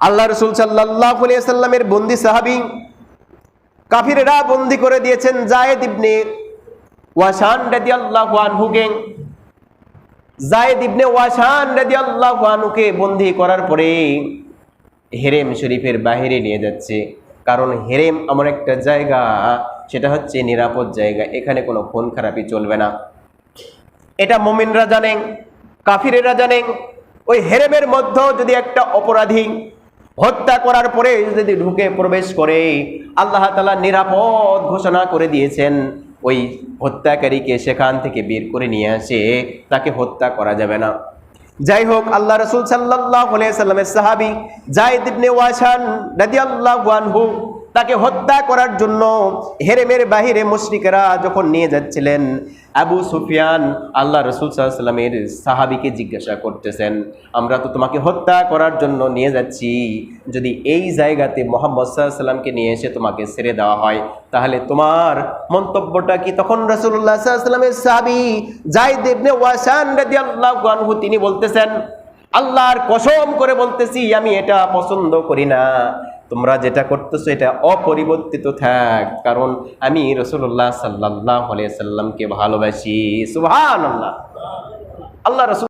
আল্লাহ রসুল সাল্লাহ সাল্লামের বন্দি সাহাবি কাফিরেরা বন্দি করে দিয়েছেন জায়েদ ইবনে ওয়াশান রাদিয়াল্লাহু আনহুকে। জায়েদ ইবনে ওয়াশান রাদিয়াল্লাহু আনহুকে বন্দি করার পরে হেরেম শরীফের বাহিরে নিয়ে যাচ্ছে। কারণ হেরেম এমন একটা জায়গা, সেটা হচ্ছে নিরাপদ জায়গা, এখানে কোনো ফোন খারাপি চলবে না। এটা মোমিনরা জানেন কাফিরেরা জানেন ওই হেরেমের মধ্যেও যদি একটা অপরাধী হত্যা করার পরে যদি ঢুকে প্রবেশ করে, আল্লাহ তালা নিরাপদ ঘোষণা করে দিয়েছেন, ওই হত্যাকারীকে সেখান থেকে বের করে নিয়ে আসে, তাকে হত্যা করা যাবে না। যাই হোক, আল্লাহ রসুল সাল্লাহ সাল্লামের সাহাবি জায়দ ইবনে ওয়াসান রাদিয়াল্লাহু আনহু তাকে হত্যা করার জন্য হেরেমের বাহিরে মুশরিকেরা যখন নিয়ে যাচ্ছিলেন, আবু সুফিয়ান আল্লাহ রসুল সাল্লামের সাহাবিকে জিজ্ঞাসা করতেছেন, আমরা তো তোমাকে হত্যা করার জন্য নিয়ে যাচ্ছি। যদি এই জায়গাতে মোহাম্মদ সাল্লামকে নিয়ে এসে তোমাকে ছেড়ে দেওয়া হয়, তাহলে তোমার মন্তব্যটা কি? তখন রসুল্লাহ সাল্লামের সাহাবি জায়দ ইবনে ওয়াসান আনহু, তিনি বলতেছেন, আল্লাহর কসম করে বলতেছি, আমি এটা পছন্দ করি না। তোমরা যেটা করতেছো এটা অপরিবর্তিত থাক। কারণ আমি রসুল্লাহ সাল্লাহ সাল্লামকে ভালোবাসি। সুহান আল্লাহ আল্লাহ রসুল